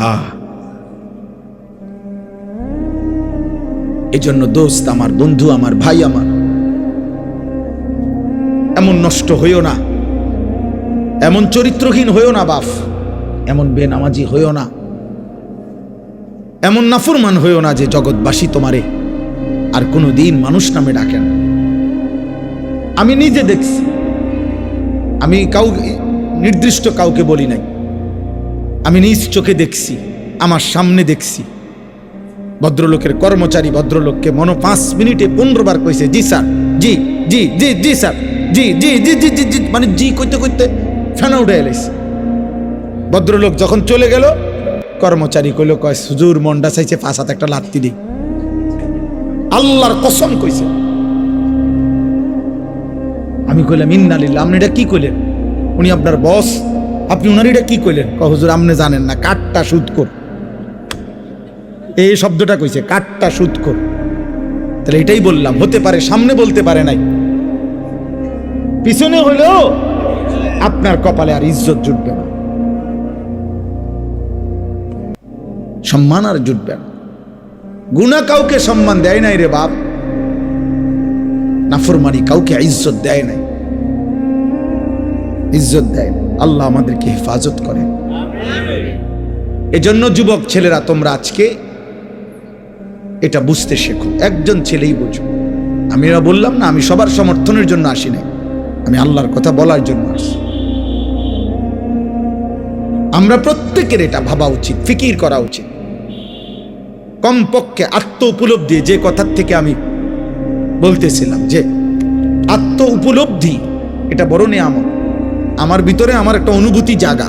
হা। এই জন্য দোস্ত আমার, বন্ধু আমার, ভাই আমার, এমন নষ্ট হইও না, এমন চরিত্রহীন হইও না বাপ, এমন বেনামাজি হইও না, এমন নাফরমান হইও না যে জগৎবাসী তোমারে আর কোনো দিন মানুষ নামে ডাকেন। আমি নিজে দেখছি, আমি কাউ নির্দিষ্ট কাউকে বলি নাই। আমি নিজ চোখে দেখছি, আমার সামনে দেখছি। ভদ্রলোকের কর্মচারী ভদ্রলোককে মনো পাঁচ মিনিটে পনেরো বার কইছে, জি স্যার, জি জি জি জি স্যার, জি জি জি জি জি জি মানে জি করতে করতে ফেনা উঠে এলাইছে। ভদ্রলোক যখন চলে গেল, কর্মচারী কইল, কয় সুজুর মন্ডা চাইছে ফাঁসাতে একটা লাত্তি দিই। আল্লাহর কসম কইছে। আমি কইলাম ইন্নালিল্লাহ আপনি এটা কি কইলেন? উনি আপনার বস। আপনি উনার এটা কি কইলেন? হুজুর, আপনি জানেন না, কাঠটা সুদ কর। এই শব্দটা কইছে, কাঠটা সুদ কর। তাহলে এটাই বললাম, হতে পারে, সামনে বলতে পারে নাই। পিছনে হলেও আপনার কপালে আর ইজ্জত জুটবে না। সম্মান আর জুটবে না। গুণা কাউকে সম্মান দেয় নাই রে বাপ। নাফরমানি কাউকে ইজ্জত দেয় নাই। ইজ্জত দেয় না। আল্লাহ আমাদেরকে হেফাজত করে। এজন্য যুবক ছেলেরা, তোমরা আজকে এটা বুঝতে শেখো। একজন ছেলেই বোঝো। আমি এরা বললাম না, আমি সবার সমর্থনের জন্য আসি নাই। আমি আল্লাহর কথা বলার জন্য আসি। আমরা প্রত্যেকের এটা ভাবা উচিত, ফিকির করা উচিত। কমপক্ষে আত্ম উপলব্ধি, যে কথার থেকে আমি বলতেছিলাম যে, আত্ম উপলব্ধি, এটা বড় নিয়ামত। আমার ভিতরে আমার একটা অনুভূতি জাগা,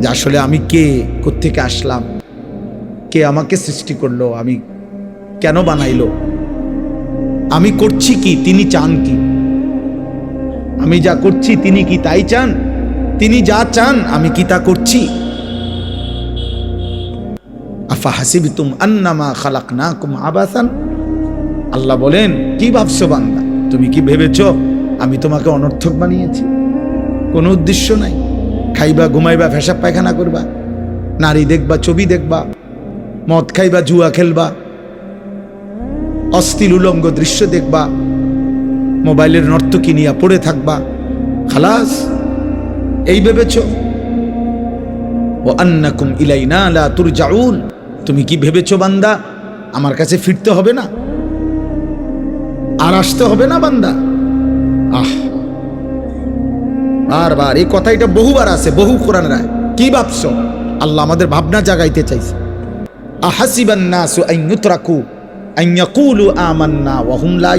যে আসলে আমি কে, কোত্থেকে আসলাম, কে আমাকে সৃষ্টি করল, আমি কেন বানাইলো, আমি করছি কি, তিনি চান কি, আমি যা করছি তিনি কি তাই চান, তিনি যা চান আমি কি তা করছি। আফা হাসিবিতুম আন্নামা খালাকনাকুম আবাসান। আল্লাহ বলেন, কি ভাবছ বান্দা? তুমি কি ভেবেছ আমি তোমাকে অনর্থক বানিয়েছি? কোনো উদ্দেশ্য নাই। খাইবা, ঘুমাইবা ফেসাব পায়খানা করবা, নারী দেখবা, ছবি দেখবা, মদ খাইবা, জুয়া খেলবা অস্থির উলঙ্গ দৃশ্য দেখবা, মোবাইলের নর্তকী নিয়ে পড়ে থাকবা, খালাস, এই ভেবেছ? ও আন্নাকুম ইলাইনা লা তুরজাউন। তুমি কি ভেবেছো বান্দা, আমার কাছে ফিরতে হবে না? আর আসতে হবে না বান্দা? আহ বারবার। এই কথা এটা বহুবার আছে, বহু কোরআন রায় কি ভাবছ? আল্লাহ আমাদের ভাবনা জাগাইতে চাইছে। লা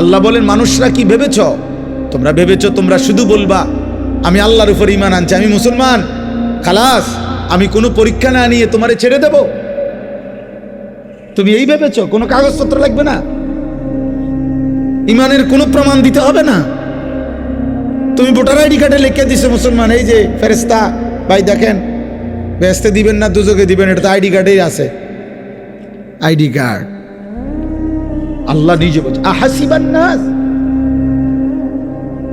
আল্লাহ বলেন, মানুষরা কি ভেবেছ? তোমরা ভেবেছ, তোমরা শুধু বলবা, আমি আল্লাহর উপর ইমান আনছি, আমি মুসলমান। খালাস, আমি কোনো পরীক্ষা না নিয়ে তোমারে ছেড়ে দেব। তুমি এই ভেবেছ? কোনো কাগজপত্র লাগবে না? ইমানের কোনো প্রমাণ দিতে হবে না? তুমি ভোটার আইডি কার্ডে লিখে দিছো মুসলমান, এই যে ফেরেস্তা ভাই দেখেন ব্যস্তে দিবেন না, দুজকে দিবেন, এটা তো আইডি কার্ডেই আছে। ID card. আল্লাহ নিজে বলছে, আহাসিবান নাস।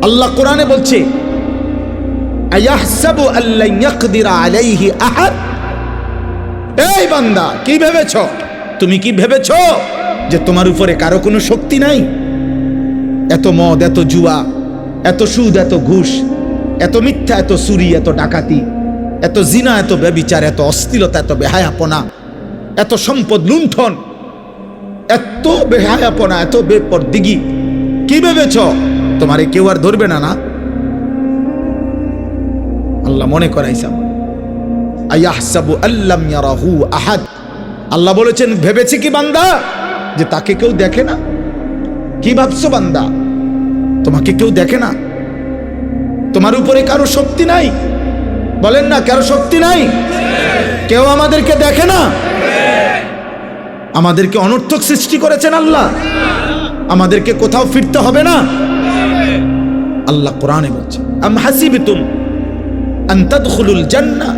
আল্লাহ কোরআনে বলছে, আয়াহসাবু আল্লাহ ইয়াকদিরা আলাইহি আহাদ। এই বান্দা, কি ভেবেছ? তুমি কি ভেবেছ যে তোমার উপরে কারও কোনো শক্তি নাই? এত মদ, এত জুয়া এত সুদ, এত ঘুষ, এত মিথ্যা, এত চুরি, এত ডাকাতি, এত জিনা, এত ব্যবিচার, এত অস্থিরতা, এত বেহায়াপনা, এত সম্পদ লুণ্ঠন, এত বেহায়াপনা, এত বেপর দিঘি কি ভেবেছ? তোমারে কেউ আর ধরবে না না? আল্লাহ মনে ইয়ারাহু আহাদ। আল্লাহ বলেছেন, ভেবেছে কি বান্দা? যে তাকে কেউ দেখে না? কি ভাবছ বান্দা? তোমাকে কেউ দেখে না? তোমার উপরে কারও শক্তি নাই? বলেন না, কারও শক্তি নাই? কেউ আমাদেরকে দেখে না? আমাদেরকে অনর্থক সৃষ্টি করেছেন আল্লাহ। আমাদেরকে কোথাও ফিরতে হবে না? আল্লাহ কোরআনে বলছে, আম হাসিবিতুম আন তাদখুলুল জান্নাহ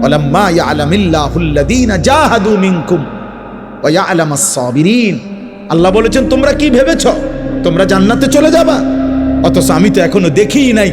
ওয়ালাম্মা ইয়ালামিল্লাহুল্লাযীনা জাহাদু মিনকুম, ওয়া ইয়ালামাস সাবিরিন। আল্লাহ বলেছেন, তোমরা কি ভেবেছ? তোমরা জান্নাতে চলে যাবা। অথচ আমি তো এখনও দেখিই নাই